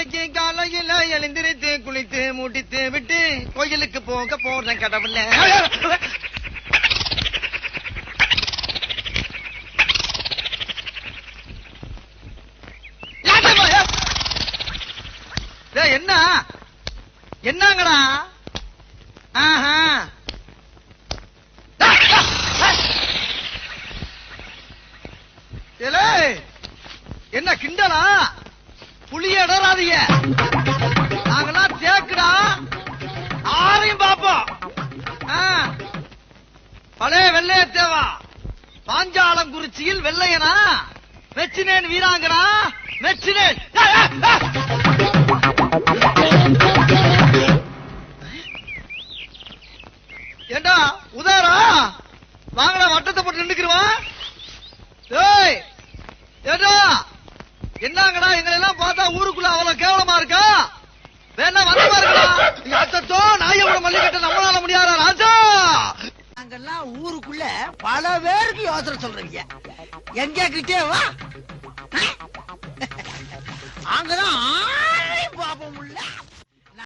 இன்னைக்கு காலையில எழுந்திருத்து குளித்து மூட்டித்து விட்டு கோயிலுக்கு போக போறேன் கடவுள. என்ன? என்னங்கடா? ஆஹா. ஏலே, என்ன கிண்டலா? சொல்லாதீங்க நாங்கெல்லாம் தேக்குடா. ஆரையும் பார்ப்போம். பழைய வெள்ளைய தேவா. பாஞ்சாலங்குறிச்சியில் வெள்ளையனா? மெச்சினேன் வீராங்கனா? மெச்சினேன். ஏண்டா உதாரா வாங்கடா வட்டத்தை போட்டு நின்னுக்குருவான் ஏய் ஏண்டா? என்னங்கடா எங்களை எல்லாம் பார்த்தா ஊருக்குள்ள அவ்வளவு கேவலமா இருக்கா? வேணா வந்து இருக்கா அத்தோ அத்தத்தோ நாயோட மல்லிகட்ட நம்மளால முடியாதா ராஜா? நாங்கெல்லாம் ஊருக்குள்ள பல பேருக்கு யோசனை சொல்றீங்க. எங்க கிட்டே வா